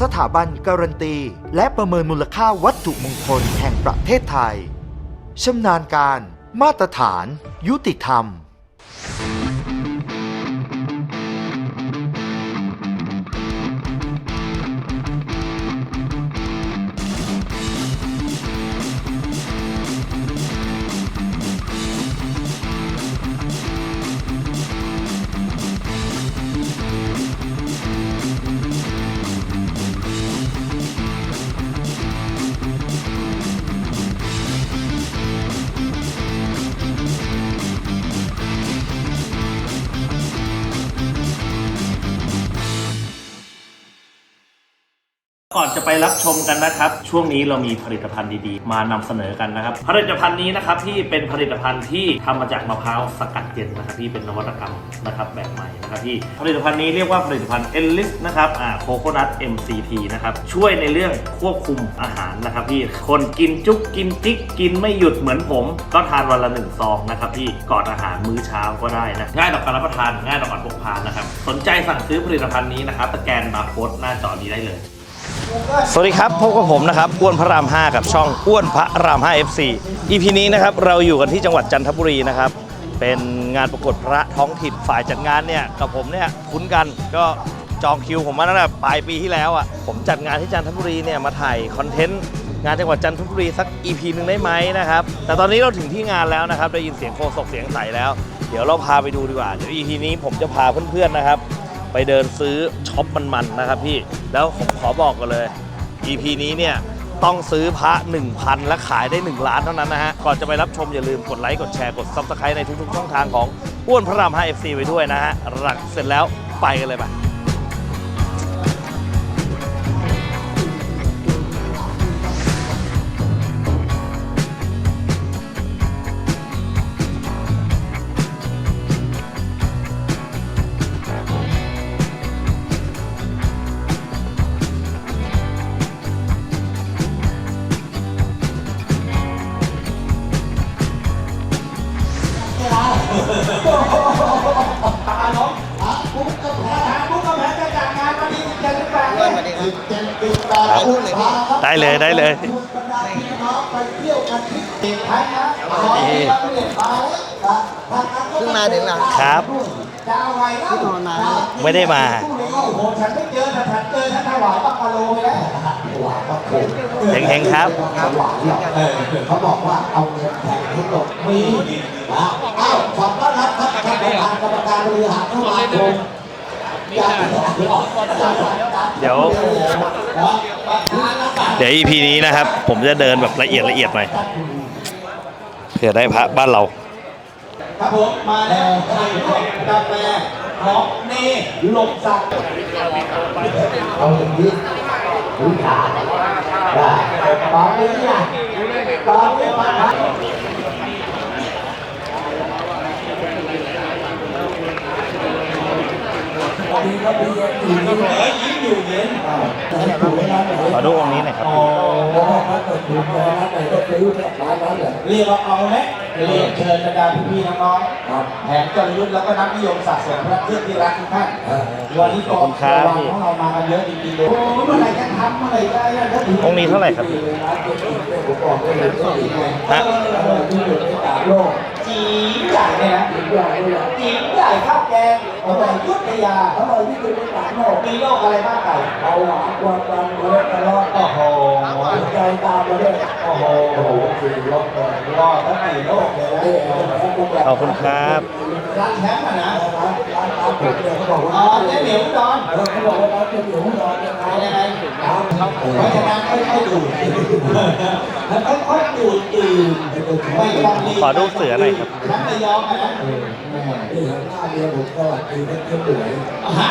สถาบันการันตี และประเมินมูลค่าวัตถุมงคลแห่งประเทศไทยชำนาญการ มาตรฐาน ยุติธรรม ก่อนจะไปรับชมกันนะครับ ช่วงนี้เรามีผลิตภัณฑ์ดีๆ มานำเสนอกันนะครับ ผลิตภัณฑ์นี้นะครับที่เป็นผลิตภัณฑ์ที่ทำมาจากมะพร้าวสกัดเย็นนะครับที่เป็นนวัตกรรมนะครับแบบใหม่นะครับที่ผลิตภัณฑ์นี้เรียกว่าผลิตภัณฑ์เอลิสนะครับอ่าโคโคนัท MCT นะครับช่วยในเรื่องควบคุมอาหารนะครับพี่คนกินจุกกินจิ๊กกินไม่หยุดเหมือนผม ก็ทานวันละหนึ่งซองนะครับพี่ก่อนอาหารมื้อเช้าก็ได้นะง่ายต่อการรับประทานง่ายต่อการพกพานะครับสนใจสั่งซื้อผลิตภัณฑ์นี้นะครับสแกนบาร์โค้ดหน้าจอนี้ได้เลย สวัสดีครับพบกับผมนะครับอ้วนพระราม 5 กับช่องอ้วนพระราม 5 FC EP นี้นะครับเราอยู่กันที่จังหวัดจันทบุรีนะครับเป็นงานประกวดพระท้องถิ่นฝ่ายจัดงานเนี่ยกับผมเนี่ยคุ้นกันก็จองคิวผมมาตั้งแต่ปลายปีที่แล้วอะผมจัดงานที่จันทบุรีเนี่ยมาถ่ายคอนเทนต์งานจังหวัดจันทบุรีสัก EP หนึ่งได้ไหมนะครับแต่ตอนนี้เราถึงที่งานแล้วนะครับได้ยินเสียงโคศกเสียงใสแล้ว เดี๋ยวเราพาไปดูดีกว่าเดี๋ยว EP นี้ผมจะพาเพื่อนๆนะครับ ไปเดินซื้อช็อปมันๆนะครับพี่แล้วผมขอบอกกันเลย EP นี้เนี่ยต้องซื้อพระ 1,000 และขายได้ 1 ล้านเท่านั้นนะฮะ ก่อนจะไปรับชมอย่าลืมกดไลค์กดแชร์กด Subscribe ในทุกๆช่องทางของอ้วนพระราม5 FC ไว้ด้วยนะฮะหลักเสร็จแล้วไปกันเลยไปะได้เลยได้เลยนี่เพิ่งมาถึงเหรอครับพี่โทรมาไม่ได้มาเฮงๆครับเขาบอกว่าเอาเงินแข่งให้หมดมีนะอ้าวขอบต้อนรับครับท่านประธานกรรมการบริหารสมาคมเดี๋ยว เดี๋ยว EP นี้นะครับ ผมจะเดินแบบละเอียดละเอียดหน่อยเผื่อได้พระบ้านเรา ครับผมมาแล้วกาแฟของเน่ลมสักเอาอย่างนี้พื้นฐานได้ตอนนี้นี่ยตอนนี้มาครับดีก็ดี อยู่เย็นยิ้มอยู่เย็นขอดูองค์นี้หน่อยครับ อ๋อถ้าเกิดถูกร้านไหนก็ซื้อร้านนั้นแหละเรียกว่าเอาไหมเรียนเชิญบรรดาพี่ๆน้องๆแผนจรยุทธ์แล้วก็นักนิยมสะสมพระเครื่องที่รักทุกท่านวันนี้กองระวังของเรามากันเยอะจริงๆเลยโอ้ยเมื่อไหร่จะทำเมื่อไหร่ได้แล้วถึงองค์นี้เท่าไหร่ครับพี่ฮะโลกจีนใหญ่เนี่ยนะจีนใหญ่เลยจีน ใหญ่ข้าวแกงอร่อยยุทธยาอร่อยที่สุดในสามโลกมีโรคอะไรบ้างไก่เบาหวานความดันคอเลสเตอรอลโอ้โหหัวใจตามมาด้วยโอ้โหสี่โรคเลยรอดทั้งสี่โรคเลยนะขอบคุณครับร้าน แชมป์อะนะอ๋อเจ๊เหนียวดอนเขาบอกว่าร้าเจ๊เหนียวดอนยังไงยังไงเพราะฉะนั้นค่อยๆดูดค่อยๆดูดื่มไม่ต้องรีบขอดูเสือหน่อยครับแชมป์ระยองอะนะที่หน้าเดียวผมก็คือเป็นเพื่อนสวยฮะ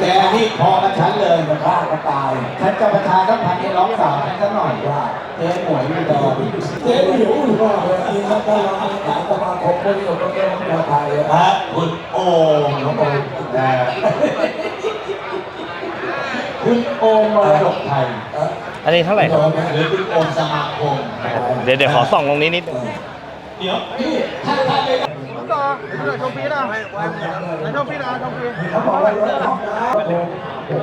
แกนี่พอกับฉันเลยมันบ้าก็ตายฉันจะประชาสัมพันธ์ให้น้องสาวฉันสักหน่อยว่าเจ๊หมวยอุดรเจ๊หมวยอุดรจริงแล้วก็เราถามสมาคมคนที่ผมก็ต้องมาไทยฮะคุณโอ่ง น้องโอ่งนะคุณโอ่งมรดกไทยอันนี้เท่าไหร่ครับหรือคุณโอ่งสมาคมเดี๋ยวเดี๋ยวขอส่องตรงนี้นิดเดี๋ยวพี่ถ้าถ้าไปเขาบอกว่าเราต้อง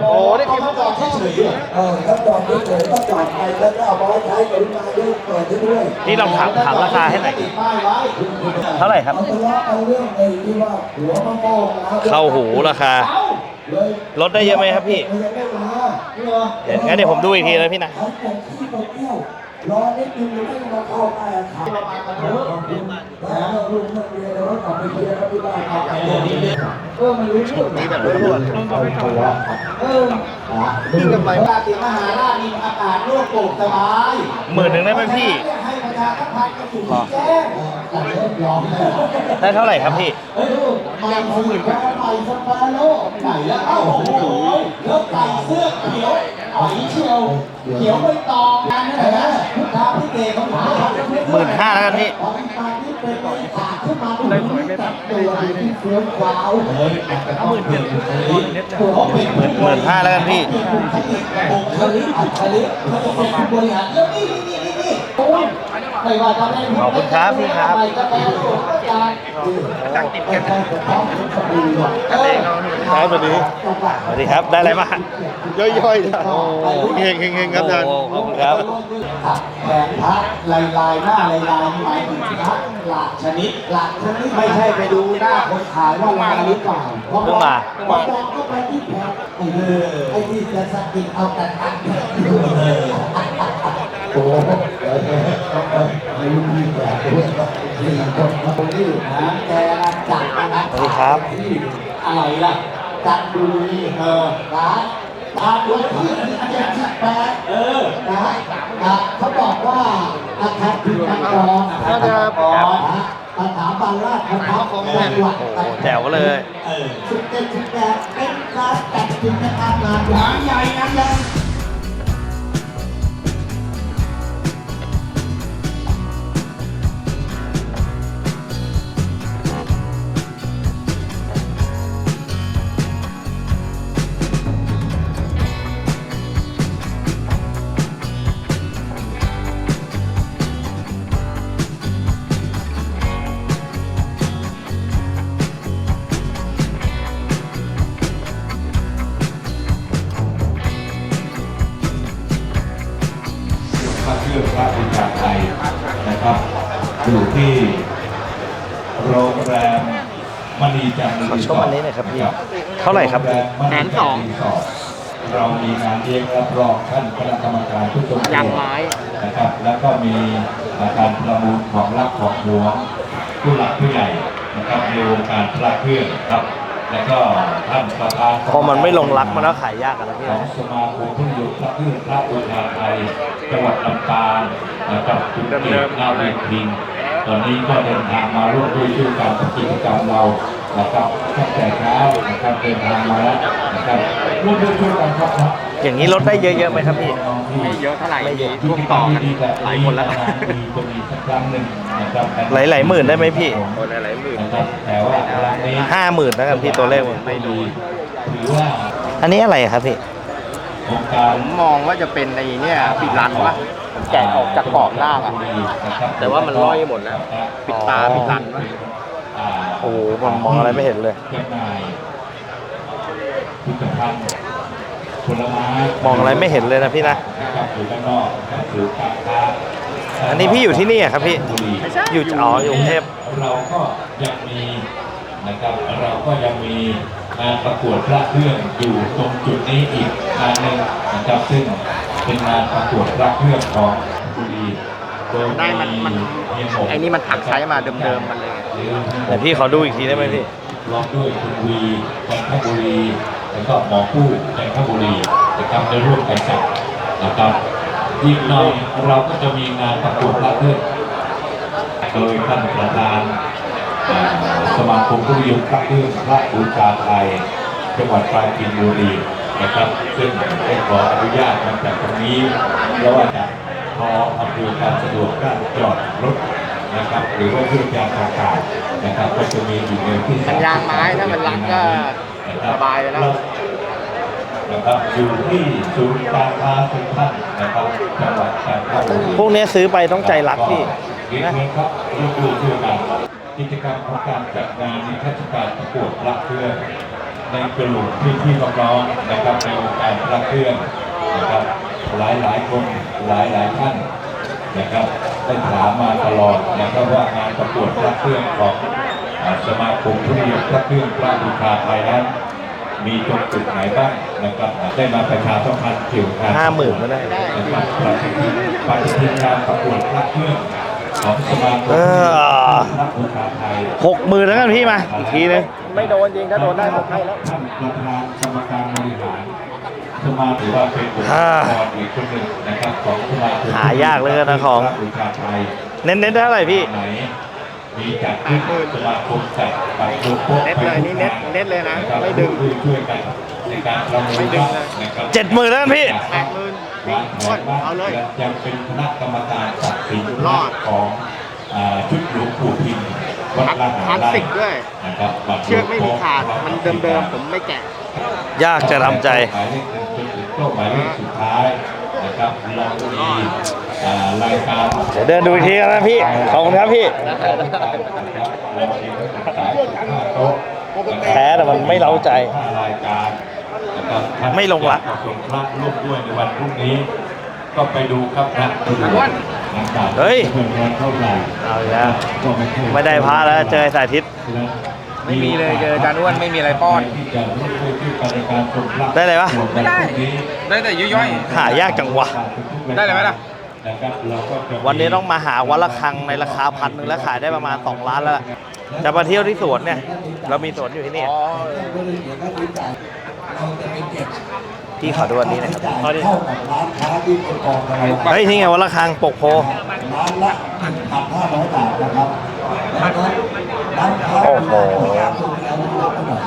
โอ้นี่คือเขาจอดเฉยๆเหรอเออถ้าจอดเฉยๆก็จอดไปแล้วก็เอาไว้ใช้กรุณาด้วยเปิดให้ด้วยนี่ลองถามถามราคาให้หน่อยติดป้ายไว้เท่าไหร่ครับมันทะเลาะเอาเรื่องไอ้ที่ว่าหัวมะม่วงนะเข้าหูราคาเอ้าเลยลดได้เยอะไหมครับพี่มันยังไม่มาเหรอเดี๋ยวงั้นเดี๋ยวผมดูอีกทีนะพี่นะ เขาแต่งที่ไปเที่ยวรอนิดนึงยังไม่มาเข้าได้อะครับประมาณกันเถอะแล้วลูกนักเรียนแล้วกลับไปเรียนกันที่บ้านครับเออมันรู้เรื่องนี้แบบรู้เออที่กำไรว่าติมหาราชมีอากาศโลกโปร่งสบายหมื่นหนึ่งได้ไหมพี่ ให้ประชาสัมพันธ์กันสู่ที่แจ้งได้เท่าไหร่ครับพี่เฮ้ยดูมาหมื่นก็ไปสปาโลกไหนแล้วเอ้าโอ้โหแล้วใส่เสื้อเขียวอ๋อยเชียวเขียวไม่ตองนั่นนะลูกค้าพี่เก๋ของผมหมื่นห้าแล้วกันพี่พอมันมาที่เป็นบริษัทขึ้นมาดูที่ตัดตัวที่เฟี้ยวฟ้าวเฮ้ยหมื่นเจ็ดตัวเขาเป็นหมื่นหมื่นห้าแล้วกันพี่บุคลิกอัจฉริยะเขาจะเป็นผู้บริหารแล้วนี่นี่นี่นี่โอ้ย ไม่ว่าจะเป็นขอบคุณครับพี่ครับอะไรก็แล้วแต่ก็จ่ายตังติดกันครับสวัสดีสวัสดีครับได้อะไรมาย่อยๆนะเฮงเฮงเฮงครับอาจารย์โอ้ขอบคุณครับแผนพักลายลายหน้าลายลายหมายถึงพักหลากชนิดหลากชนิดไม่ใช่ไปดูหน้าคนขายว่ามาหรือเปล่าเพราะเพิ่งมาพอบอกก็ไปที่แผงเออไอ้ที่จะสกิดเอาแต่ตังค์เออ โอ้โหเดี๋ยวต้องไปให้ลูกพี่แก่ด้วยสี่คนมาตรงนี้นะแกนะจัดนะสวัสดีครับอะไรล่ะจัดดูดีเออร้านตามด้วยที่เจ็ดสิบแปดเออนะอะเขาบอกว่าอาคารพิมพ์มังกรอาคารพิมพ์มังกรนะสถาบันราชพัฒน์จังหวัดโอ้แจ๋วเลยเออสิบเจ็ดสิบแปดเป็นการจัดกิจกรรมงานหางใหญ่นใหญ่าไหร่ครับโงแมณีจันทร์รีสอร์ทเรามีงานเลี้ยงรับรองท่านคณะกรรมการผู้ทรงเกียรตินะครับ แล้วก็มีการประมูลของรักของหวงผู้หลักผู้ใหญ่นะครับในวงการพระเครื่องครับ แล้วก็ท่านประธานพอมันไม่ลงรักมันก็ขายยากกันนะพี่ของนะสมาคมผู้นิยมพระเครื่องพระบูชาไทยจังหวัดลำปางนะครับคุณเอกนาเวทิงตอนนี้ก็เดินทางมาร่วมด้วยช่วยกันกับกิจกรรมเรา นะครับตั้งแต่เช้านะครับเดินทางมาแล้วนะครับร่วมด้วยช่วยกันครับครับอย่างนี้ลดได้เยอะๆไหมครับพี่ ไม่เยอะเท่าไหร่ไม่เยอะร่วมต่อกันหลายคนแล้วมีจะมีสักครั้งหนึ่งนะครับหลายๆหมื่นได้ไหมพี่หลายหมื่นนะครับแต่ว่าครั้งนี้ห้าหมื่นแล้วกันพี่ตัวเลขมันไม่ดีถือว่าอันนี้อะไรครับพี่โครงการมองว่าจะเป็นในเนี่ยปิดรันวะผมแกะออกจากกรอบหน้าอะแต่ว่ามันร้อยหมดแล้ว ปิดตาปิดรันวะ โอ้โหผมมองอะไรไม่เห็นเลย จำหน่ายผลิตภัณฑ์ผลไม้มองอะไรไม่เห็นเลยนะพี่นะ นะครับอยู่ด้านนอกนะครับหรือการค้าอันนี้พี่อยู่ที่นี่อะครับพี่ บุรีอยู่อ๋ออยู่กรุงเทพ เราก็ยังมีนะครับเราก็ยังมีงานประกวดพระเครื่องอยู่ตรงจุดนี้อีกงานหนึ่งนะครับซึ่งเป็นงานประกวดพระเครื่องของบุรีโดย ได้มันมันเฮียหกไอ้นี่มันถักไซส์มาเดิมๆมันเลยไงหรือแต่พี่ขอดูอีกทีได้ไหมพี่ร้องด้วยคุณวีจันทบุรีแล้วก็หมอผู้จันทบุรีนะครับได้ร่วมกันจัดนะครับอีกหน่อยเราก็จะมีงานประกวดพระเครื่องโดยท่านประธานเอ่อสมาคมผู้นิยมพระเครื่องพระบูชาไทยจังหวัดปราจีนบุรีนะครับ ซึ่งได้ขออนุญาตมาจากตรงนี้เพราะว่าจะ พออำนวยความสะดวกด้านจอดรถนะครับหรือว่าเครื่องยานอากาศนะครับก็จะมีอยู่ในที่สัญญาณไม้ถ้ามันรัดก็สบายไปแล้วนะครับอยู่ที่ศูนย์การค้าเซ็นทรัลนะครับจังหวัดจันทบุรีพวกเนี้ยซื้อไปต้องใจรักพี่เรียนเชิญครับร่วมด้วยช่วยกันกิจกรรมของการจัดงานนิทรรศการประกวดพระเครื่องในกลุ่มพี่พี่ๆน้องๆนะครับในวงการพระเครื่องนะครับ หลายหลายๆคนหลายหลายๆท่านนะครับได้ถามมาตลอดนะครับว่างานประกวดพระเครื่องของอ่าสมาคมผู้นิยมพระเครื่องพระบูชาไทยนั้นมีตรงจุดไหนบ้างนะครับได้มาประชาสัมพันธ์เกี่ยวกับห้าหมื่นก็ได้นะครับปฏิทินปฏิทินการประกวดพระเครื่องของสมาคมเออพระบูชาไทยหกหมื่นแล้วกันพี่มาอีกทีนึงไม่โดนจริงถ้าโดนได้ผมให้แล้วท่านประธานกรรมการบริหาร สมาถือว่าเป็นบุคลากรอีกคนหนึ่งนะครับของสมาคมหายากเหลยนะของพระบูชาไทยเน้นเน้นๆเท่าไหร่พี่ไหนมีจัดขึ้นสมาคมจัดปัดโลโก้เน็ตเลยนี่เน็ตเน็ตเลยนะครับไม่ดึงช่วยกันในการประมูลไม่ดึงนะนะครับเจ็ดหมื่นแล้วกันพี่แปดหมื่นวางแผนว่าเอาเลยจะเป็นคณะกรรมการตัดสินรอดของอ่าชุดหลวงปู่พิมพ์ วัดละหาคลาสไร่สิกด้วย นะครับบัตรเชือกไม่มีขาด มันเดิมๆ ผมไม่แกะ ยากจะทำใจ หมายเลขหนึ่งจนถึงช่วงหมายเลขสุดท้ายนะครับเรามีอ่ารายการเดี๋ยวเดินดูอีกทีนะพี่ ขอบคุณครับพี่เรามีสายห้าโต๊ะแพ้แต่มันไม่เล้าใจห้ารายการนะครับท่านไม่ลงรักอยาจะส่งพระร่วมด้วยในวันพรุ่งนี้ ก็ไปดูครับนะ ไปดูหลังจากเฮ้ยเพิ่มเงินเท่าไหร่เอาอีกแล้วก็ไม่เท่าไม่ได้พระแล้วเจอไอ้สายทิศไม่มีเลยเจออาจารย์อ้วนไม่มีอะไรป้อนที่จะร่วมด้วยช่วยกันในการชมพระได้อะไรวะไม่ได้ ได้แต่ย่อยหายากจังวะ ได้เลยไหมล่ะนะครับเราก็จะวันนี้ต้องมาหาวันละครังในราคาพันหนึ่งแล้วขายได้ประมาณ 2 ล้านแล้วล่ะจะมาเที่ยวที่สวนเนี่ย เรามีสวนอยู่ที่นี่ พี่ขอดูอันนี้หน่อยครับจ่ายเท่ากับร้านค้าที่เป็นกองกำลังเฮ้ยนี่ไงวันละครังปกโพ ร้านละ1,500บาทนะครับแล้วก็ร้านค้าโอ้โหสุดเอาลูกหน่อย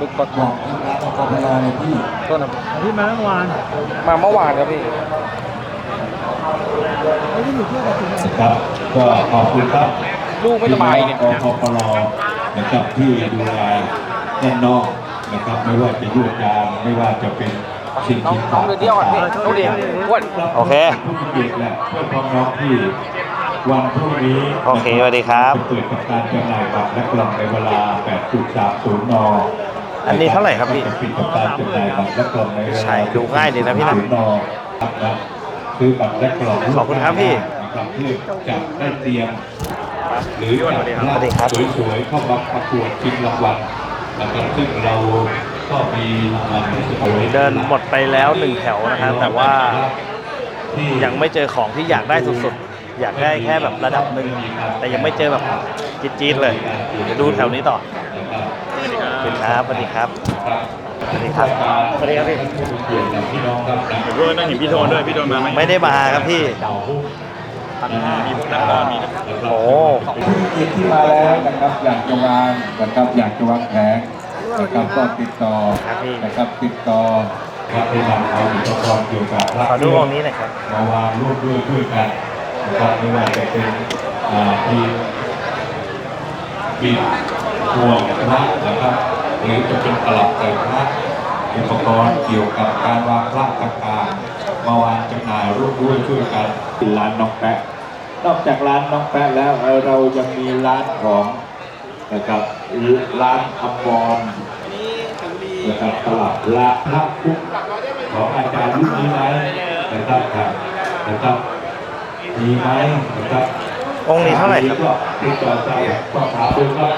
บึกบักบอกทีมงานกองกำลังเลยพี่ ต้นพี่มาเมื่อวานมาเมื่อวานครับพี่ ครับก็ขอบคุณครับลูกไม่สบายเนี่ยอพปลนะครับที่ดูแลด้านนอกนะครับ ไม่ว่าจะยวดยางไม่ว่าจะเป็นสิ่ง น้องน้องเดียวก่อนพี่น้องเดียวอ้วนโอเคทุกเกียรติและเพื่อพร้อมน้องที่วันพรุ่งนี้โอเคสวัสดีครับเปิดกับการจำหน่ายบัตรและกล่องในเวลา8.30นอันนี้เท่าไหร่ครับพี่ปิดกับการจำหน่ายบัตรและกล่องในเวลาใช่ดูง่ายดีนะพี่นะ0นครับนะคือบัตรและกล่องขอบคุณครับพี่ครับเพื่อจะได้เตรียมหรือจัดสวัสดีครับสวยๆเข้ามาประกวดชิงรางวัลนะครับซึ่งเรา ก็มีรางวัลที่สวยเดินหมดไปแล้วหนึ่งแถวนะครับแต่ว่าที่ยังไม่เจอของที่อยากได้สุดๆ อยากได้แค่แบบระดับหนึ่งแต่ยังไม่เจอแบบจี๊ดๆเลยเดี๋ยวดูแถวนี้ต่อครับสวัสดีครับสวัสดีครับสวัสดีครับพี่เกียรติกับพี่น้องครับด้วยนั่งเห็นพี่โทนด้วยพี่โทนมาไหมไม่ได้มาครับพี่มีพวกนักก็มีโอ้ผู้เกียรติที่มาแล้วนะครับอยากจะวางนะครับอยากจะวางแผน นะครับก็ติดต่อครับพี่นะครับติดต่อครับในนำเอาอุปกรณ์เกี่ยวกับพระขอดูองค์นี้หน่อยครับมาวางร่วมด้วยช่วยกันนะครับไม่ว่าจะเป็นอ่าทีมปิดห่วงพระนะครับหรือจะเป็นตลับใส่พระอุปกรณ์เกี่ยวกับการวางพระต่างๆมาวางจำหน่ายร่วมด้วยช่วยกันที่ร้านน้องแปะนอกจากร้านน้องแปะแล้วเอ่อเรายังมีร้านของนะครับร้านอมร นะครับตลับละพระคุกของอาจารย์รุ่นนี้ไหมนะครับครับนะครับมีไหมนะครับองค์นี้เท่าไหร่ครับก็ติดต่อไปก็ถามดูครับ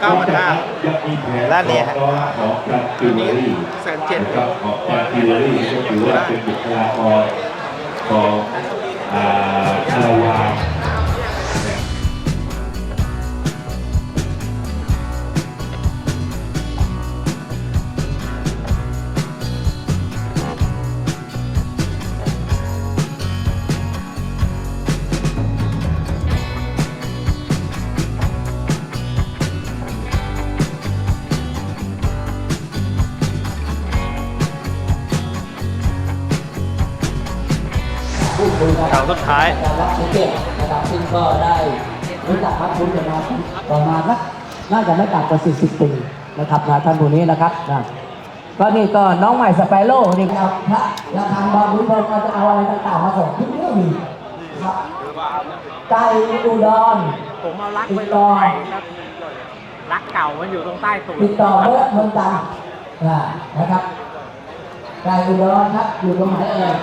เก้าพันห้ายังมีแผนร้านเนี่ยฮะของของการจิวเวลรี่แสนเจ็ดนะครับของการจิวเวลรี่ก็ถือว่าเป็นบุคลากรของอ่าคารวาส ท้าย การรับเก็บนะครับซึ่งก็ได้รู้จักมัดคุ้นกันมาประมาณนักน่าจะไม่ต่ำกว่า 40 ปีนะครับนะท่านผู้นี้นะครับนะก็นี่ก็น้องใหม่สไปโร่นี่ครับพระระฆังบาบุญเราก็จะเอาอะไรต่างๆมาส่งทุกเรื่องมีครับไก่อุดรผมเอารักติไว้ดลต่งอไปรักเก่ามันอยู่ตรงใต้ตูดติดต่อเมื่อเมืองจันทร์อ่านะครับไก่อุดรครับอยู่ตรงไหนเอ่ยอ่า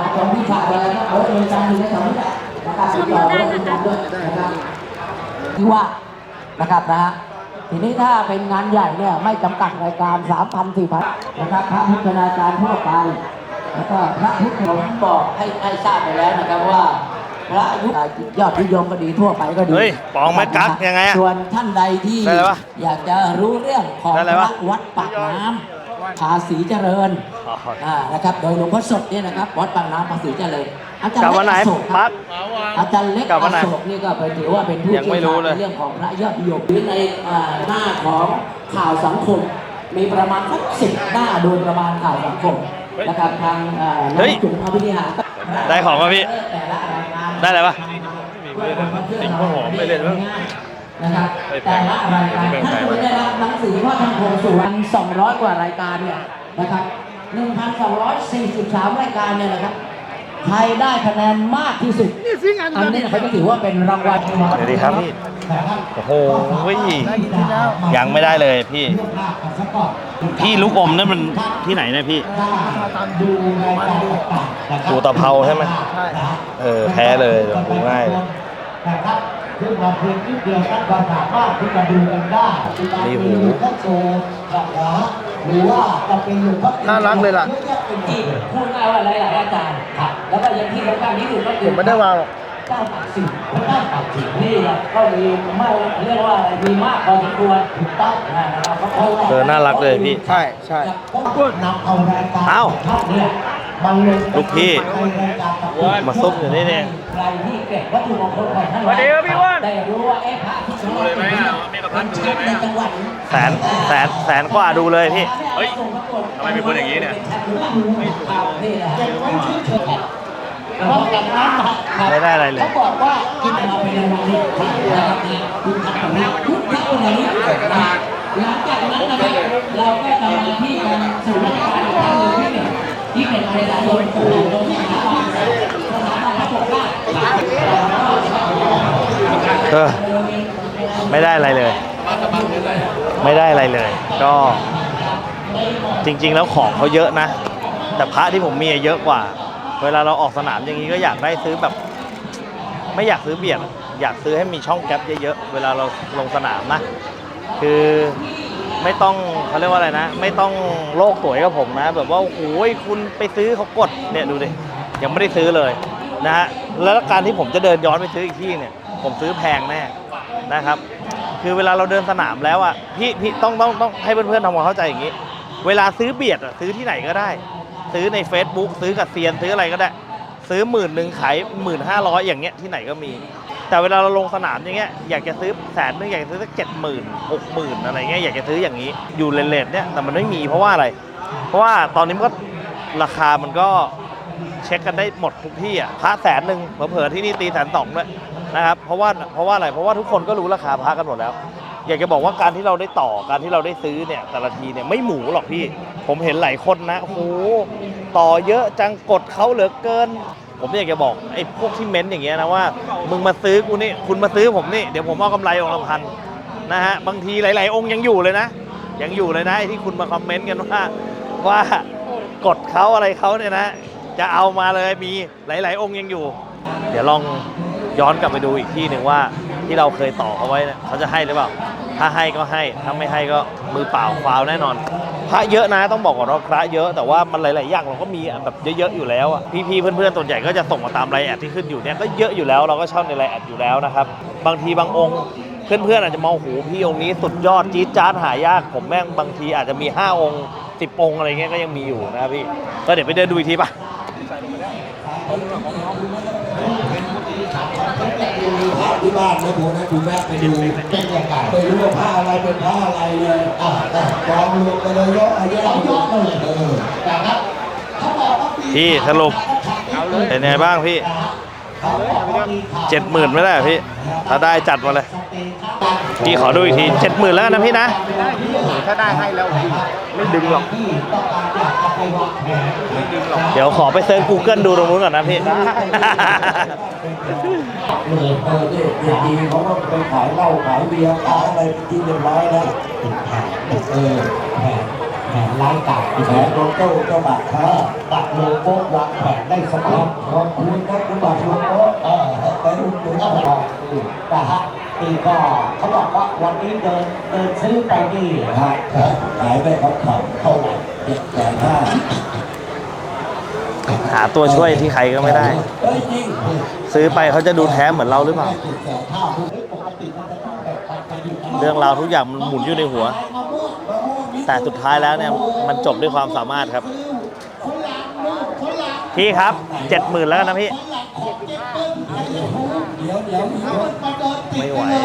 มาตรงที่ฝากเลยครับเออเรียนการอยู่ในแถวนี้แหละนะครับติดต่อได้ติดต่อด้วยนะครับที่ว่านะครับนะฮะทีนี้ถ้าเป็นงานใหญ่เนี่ยไม่จำกัดรายการ 3,000 4,000นะครับพระพุทธนาจารย์ทั่วไปแล้วก็พระพุทธผมบอกให้ให้ทราบไปแล้วนะครับว่าพระยุคยอดนิยมก็ดีทั่วไปก็ดีเฮ้ยปองไม่กักยังไงส่วนท่านใดที่อยากจะรู้เรื่องของพระวัดปากน้ำ ภาษีเจริญอ๋ออ่านะครับโดยหลวงพ่อสดเนี่ยนะครับวัดปากน้ำภาษีเจริญอาจารกลับย์วันไหนเล็กอโศกคปั๊รับบอาจารย์เล็กกลับวันไหนอโศกนี่ก็ไปถือว่าเป็นผู้ยังไม่รู้เลยชี่วชาญในเรื่องของพระยอดนิยมหรือในอ่าหน้าของข่าวสังคม มีประมาณสักสิบหน้าโดยประมาณข่าวสังคมนะครับทางอ่าน้องจุ๋มอภินิหารได้ของป่ะพี่ แต่ละรายการได้อะไรปะ สิ่งข้าวหอมไม่เล่นมั้ง นะครับแต่ละรายการท่านจะได้รับหนังสือว่าท่านคงสุวรรณ200 กว่ารายการเนี่ยนะครับ1,243 รายการเนี่ยนะครับใครได้คะแนนมากที่สุด อันนี้เขาจะถือว่าเป็นรางวัลสวัสดีครับพี่โอ้โหยังไม่ได้เลยพี่ พี่ลูกอมนั่นมันที่ไหนเนี่ยพี่ปูตะเภาใช่ไหมเออแพ้เลยเดี๋ยวดูง่ายเลยนะครับ ซึ่งมาเพียงนิดเดียวท่านก็สามารถที่จะดูกันได้นี่หูก็โชว์แบบว่าหรือว่าจะเป็นหลวงพ่อน่ารักเลยล่ะที่พูดง่ายว่าหลายๆอาจารย์ครับแล้วก็ยังที่สำคัญที่สุดก็คือผมไม่ได้วางหรอกเก้าปากสิบเก้าปากสิบนี่แหละก็มีมากเรียกว่าอะไรมีมากพอสมควรถูกต้องนะครับเพราะว่าเออน่ารักเลยพี่ ใช่ใช่นำเอารายการเอ้าท่านเนี่ยมัน ลงลูกพี่ในรายการกับมาซุกอยู่นี่เนี่ยใครที่เก็บวัตถุมงคลของท่านสวัสดีครับพี่อ้วนได้รู้ว่าเอ๊ะพระที่ดูเลยไหมมีกับท่านดูเลยไหมจังหวัดแสนแสนแสนกว่าดูเลยพี่ เฮ้ยทำไมเป็นคนอย่างนี้เนี่ยนี่แหละป้องกันน้ำครับไม่ได้อะไรเลยเขาบอกว่ากินมาเป็นอะไรนี่นะครับนะคุณทำแบบนี้ทุกท่านวันนี้นะครับหลังจากนั้นนะครับเราก็จะมาที่การสู่ ที่เป็นประชาชนของเราโดยสถาบันสถาบันระปกเกล้าเออไม่ได้อะไรเลย ไม่ได้อะไรเลย ก็จริง ๆ แล้วของเขาเยอะนะ แต่พระที่ผมมีเยอะกว่า เวลาเราออกสนามอย่างนี้ก็อยากได้ซื้อแบบ ไม่อยากซื้อเบียดอยากซื้อให้มีช่องแก๊ปเยอะๆเวลาเราลงสนามนะคือ ไม่ต้องเขาเรียกว่าอะไรนะ ไม่ต้องโลกสวยกับผมนะ แบบว่าโอ้ยคุณไปซื้อเขากดเนี่ยดูดิยังไม่ได้ซื้อเลยนะฮะแล้วการที่ผมจะเดินย้อนไปซื้ออีกที่เนี่ย ผมซื้อแพงแน่นะครับ คือเวลาเราเดินสนามแล้วอะพี่พี่ต้องต้องต้องให้เพื่อนๆทำความเข้าใจอย่างนี้ เวลาซื้อเบียดอะซื้อที่ไหนก็ได้ ซื้อใน Facebook ซื้อกับเซียนซื้ออะไรก็ได้ ซื้อหมื่นหนึ่งขายหมื่นห้าร้อยอย่างเงี้ยที่ไหนก็มี แต่เวลาเราลงสนามอย่างเงี้ยอยากจะซื้อแสนนึงอยากจะซื้อสักเจ็ดหมื่นหกหมื่นอะไรเงี้ยอยากจะซื้ออย่างนี้อยู่เลนๆเนี่ยแต่มันไม่มีเพราะว่าอะไร เพราะว่าตอนนี้มันก็ราคามันก็เช็คกันได้หมดทุกที่อะพระแสนหนึ่งเผลอที่นี่ตีแสนสองด้วยนะครับเพราะว่าเพราะว่าอะไรเพราะว่าทุกคนก็รู้ราคาพระกันหมดแล้ว อยากจะบอกว่าการที่เราได้ต่อการที่เราได้ซื้อเนี่ยแต่ละทีเนี่ยไม่หมูหรอกพี่ ผมเห็นหลายคนนะโอ้โหต่อเยอะจังกดเขาเหลือเกิน ผมอยากจะบอกไอ้พวกที่เม้นต์อย่างเงี้ยนะว่า มึงมาซื้อกูนี่คุณมาซื้อผมนี่เดี๋ยวผมเอากำไรองค์ละพันนะฮะบางทีหลาย ๆ องค์ยังอยู่เลยนะ ยังอยู่เลยนะไอ้ที่คุณมาคอมเมนต์กันว่าว่ากดเขาอะไรเขาเนี่ยนะจะเอามาเลยมีหลาย ๆ องค์ยังอยู่ เดี๋ยวลองย้อนกลับไปดูอีกที่หนึ่งว่าที่เราเคยต่อเขาไว้เนี่ยเขาจะให้หรือเปล่า ถ้าให้ก็ให้ ถ้าไม่ให้ก็มือเปล่าฟาวแน่นอน พระเยอะนะต้องบอกก่อนว่าพระเยอะแต่ว่ามันหลาย ๆ อย่างเราก็มีแบบเยอะ ๆ อยู่แล้วอะพี่ ๆ เพื่อน ๆ ส่วนใหญ่ก็จะส่งมาตามไลน์แอดที่ขึ้นอยู่เนี่ยก็เยอะอยู่แล้วเราก็เช่าในไลน์แอดอยู่แล้วนะครับบางทีบางองค์เพื่อน ๆ อาจจะมองโหพี่องค์นี้สุดยอดจี๊ดจ๊าดหายากผมแม่งบางทีอาจจะมี 5 องค์ 10 องค์อะไรเงี้ยก็ยังมีอยู่นะครับพี่ก็เดี๋ยวไปเดินดูอีกทีป่ะ ที่บ้านนะผมนะดูแม่ไปดูเป็นยังไงไปรู้ว่าผ้าอะไรเป็นผ้าอะไรเลยอะอะกองรวมกันเลยเยอะอะแยะเยอะเลยเออแต่ครับเขาบอกว่าปีพี่สรุปเป็นไงบ้างพี่เจ็ดหมื่นไม่ได้พี่ ถ้าได้จัดมาเลย พี่ขอดูอีกทีเจ็ดหมื่นแล้วกันนะพี่นะ ถ้าได้ให้แล้วไม่ดึงหรอกที่ต้องการอยากจะไปวางแผนเดี๋ยวขอไปเซิร์ช Google ดูตรงนู้นก่อนนะพี่เออเออเนี่ยเด็กดีเขาก็ไปขายเหล้าขายเบียร์ขายอะไรเป็นที่เรียบร้อยแล้วเออแผนไล่กาดแผนโลโก้เจ้าบัตรครับบัตรโลโก้วางแผนได้สำเร็จขอบคุณครับคุณบัตรโลโก้เออไปอุดหนุนเอาไปนะฮะ นี่ก็เขาบอกว่าวันนี้เดินเดินซื้อไปนี่ฮะขายไปเขาขับเท่าไหร่เจ็ดแสนห้าหาตัวช่วยที่ใครก็ไม่ได้เฮ้ยจริงซื้อไปเขาจะดูแท้เหมือนเราหรือเปล่า เจ็ดแสนห้าเฮ้ยปกติมันจะต้องแบบปันไปอยู่เรื่องราวทุกอย่างมันหมุนอยู่ในหัวแต่สุดท้ายแล้วเนี่ยมันจบด้วยความสามารถครับพี่ครับเจ็ดหมื่นแล้วกันนะพี่เดี๋ยวเดี๋ยวเดี๋ยวมาเดินติดไม่ไหวกันเลยเดี๋ยวอีกคนที่ ถือแล้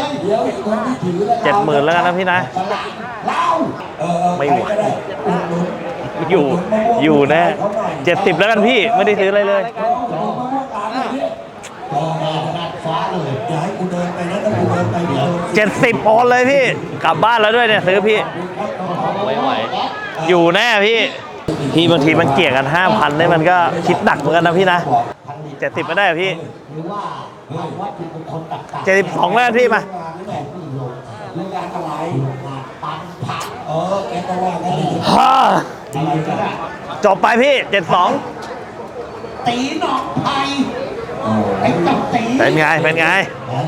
วเจ็ดหมื่นแล้วกันนะพี่นะเล่าเออเออไม่ไหวใครก็ด้อุดหนุนอยู่ อยู่แน่เจ็ดสิบแล้วกันพี่ ไม่ได้ซื้ออะไรเลยรอมะม่วงตามหน่อยดิรอมาขนาดฟ้าเลยอย่าให้กูเดินไปนะถ้ากูเดินไปเดี๋ยวโดนเจ็ดสิบโอนเลยพี่ กลับบ้านแล้วด้วยเนี่ยซื้อพี่ ไม่ไหว อยู่แน่พี่ พี่บางทีมันเกี่ยงกันห้าพันเนี่ยมันก็คิดหนักเหมือนกันนะพี่นะเจ็ดสิบไม่ได้เหรอพี่หรือว่าเอา วัตถุมงคลต่างๆเจ็ดสิบสองแล้วกันพี่มาเรื่องงานอะไรปันผักเออแกก็ว่ากันดีฮ่าอะไรกันอะจบไปพี่เจ็ดสองตีหนองไผ่ไอ้กับตีเป็นไง เป็นไง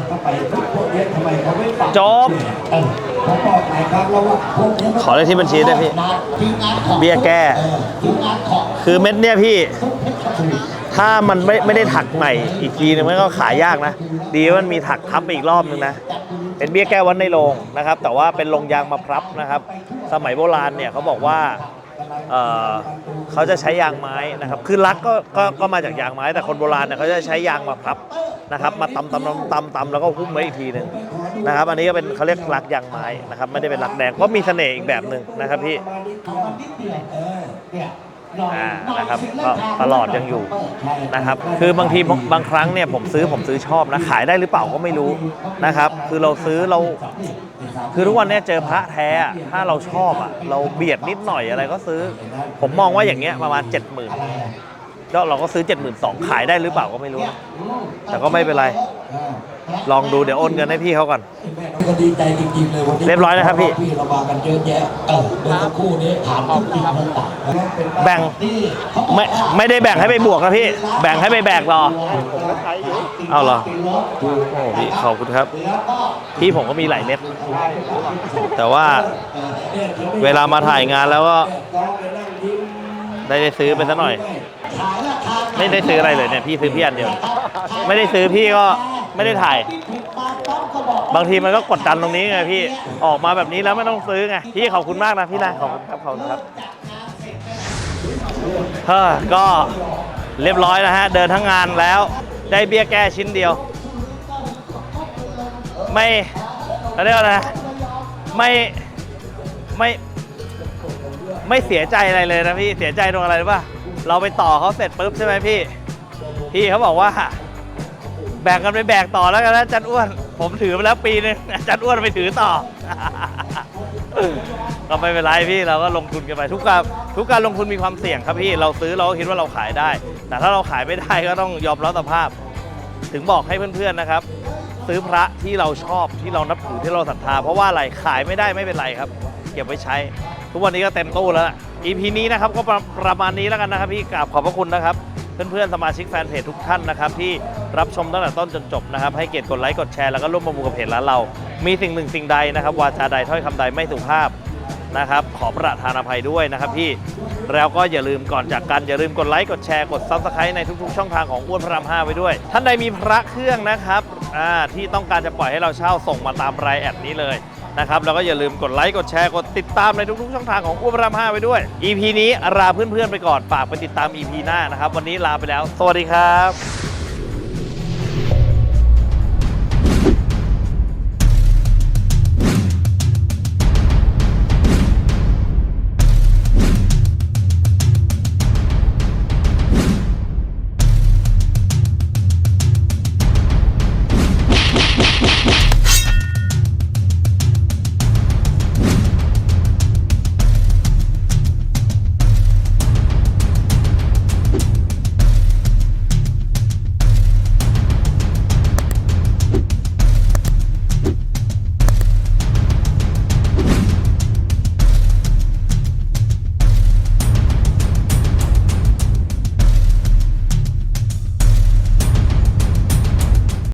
ก็ไปพวกเนี้ยทำไมเขาไม่ฟังจบเออผมบอกหลายครั้งแล้วว่าพวกเนี้ยขอเลขที่บัญชีด้วยพี่ทีมงานของเบี้ยแก้เออทีมงานของคือเม็ดเนี่ยพี่ ถ้ามันไม่ไม่ได้ถักใหม่อีกทีนึงมันก็ขายยากนะ ดีว่ามันมีถักทับไปอีกรอบนึงนะ เป็นเบี้ยแก้วันในโรงนะครับ แต่ว่าเป็นโรงยางมาพรับนะครับ สมัยโบราณเนี่ยเขาบอกว่าเอ่อเขาจะใช้ยางไม้นะครับ คือลักก็ก็ก็มาจากยางไม้ แต่คนโบราณเนี่ยเขาจะใช้ยางมาพับนะครับมาตำตำตำตำตำแล้วก็หุ้มไว้อีกทีหนึ่งนะครับ อันนี้ก็เป็นเขาเรียกลักยางไม้นะครับ ไม่ได้เป็นลักแดงก็มีเสน่ห์อีกแบบหนึ่งนะครับพี่ อ่านะครับก็ตลอดยังอยู่นะครับ คือบางทีบางครั้งเนี่ยผมซื้อผมซื้อชอบนะขายได้หรือเปล่าก็ไม่รู้นะครับ คือเราซื้อเรา คือทุกวันเนี้เจอพระแท้อะถ้าเราชอบอะเราเบียดนิดหน่อยอะไรก็ซื้อ ผมมองว่าอย่างเงี้ยประมาณ 7 0 0 0 0 แล้วเราก็ซื้อ 7 2 0 0 0ขายได้หรือเปล่าก็ไม่รู้แต่ก็ไม่เป็นไร ลองดูเดี๋ยวโอนเงินให้พี่เขาก่อน ก็ดีใจจริงๆเลยวันนี้เรียบร้อยนะครับพี่ พี่เรามากันเยอะแยะเออเมื่อสักครู่นี้ถามทุกสิ่งต่างๆแบ่งไม่ไม่ได้แบ่งให้ไปบวกนะพี่ แบ่งให้ไปแบกรอเอาเหรอโอ้พี่ขอบคุณครับ พี่ผมก็มีหลายเม็ดแต่ว่าเวลามาถ่ายงานแล้วก็ได้ได้ซื้อไปสักหน่อย ไม่ได้ซื้ออะไรเลยเนี่ยพี่ซื้อพี่อันเดียว ไม่ได้ซื้อพี่ก็ไม่ได้ถ่าย บางทีมันก็กดดันตรงนี้ไงพี่ออกมาแบบนี้แล้วไม่ต้องซื้อไงพี่ขอบคุณมากนะพี่นะขอบคุณครับขอบคุณครับเฮ้อก็เรียบร้อยนะฮะเดินทั้งงานแล้วได้เบี้ยแก้ชิ้นเดียว ไม่เขาเรียกว่าอะไรนะไม่ไม่ไม่เสียใจอะไรเลยนะพี่เสียใจตรงอะไรรู้ป่ะ เราไปต่อเขาเสร็จปุ๊บใช่ไหมพี่ พี่เขาบอกว่า แบ่งกันไปแบกต่อแล้วกันนะอาจันอ้วน ผมถือไปแล้วปีนึงอาจันอ้วนไปถือต่อ ก็ไม่เป็นไรพี่เราก็ลงทุนกันไปทุกการทุกการลงทุนมีความเสี่ยงครับพี่เราซื้อเราก็คิดว่าเราขายได้ แต่ถ้าเราขายไม่ได้ก็ต้องยอมรับสภาพ ถึงบอกให้เพื่อนๆนะครับ ซื้อพระที่เราชอบที่เรานับถือที่เราศรัทธาเพราะว่าอะไรขายไม่ได้ไม่เป็นไรครับ เก็บไว้ใช้ ทุกวันนี้ก็เต็มตู้แล้วล่ะ EP นี้นะครับก็ประประมาณนี้แล้วกันนะครับพี่กราบขอบพระคุณนะครับ เพื่อนๆสมาชิกแฟนเพจทุกท่านนะครับที่รับชมตั้งแต่ต้นจนจบนะครับให้เกียรติกดไลค์กดแชร์แล้วก็ร่วมประมูลกับเพจร้านเรา มีสิ่งหนึ่งสิ่งใดนะครับวาจาใดถ้อยคำใดไม่สุภาพนะครับขอประทานอภัยด้วยนะครับพี่แล้วก็อย่าลืมก่อนจากกัน อย่าลืมกดไลค์กดแชร์กดซับสไครต์ในทุกๆ ช่องทางของอ้วนพระราม5ไว้ด้วย ท่านใดมีพระเครื่องนะครับที่ต้องการจะปล่อยให้เราเช่าส่งมาตามรายแอดนี้เลย นะครับแล้วก็อย่าลืมกดไลค์กดแชร์กดติดตามในทุกๆ ช่องทางของอ้วนพระราม5ไว้ด้วย EP นี้ลาเพื่อนๆไปก่อนฝากไปติดตาม EP หน้านะครับวันนี้ลาไปแล้ว สวัสดีครับ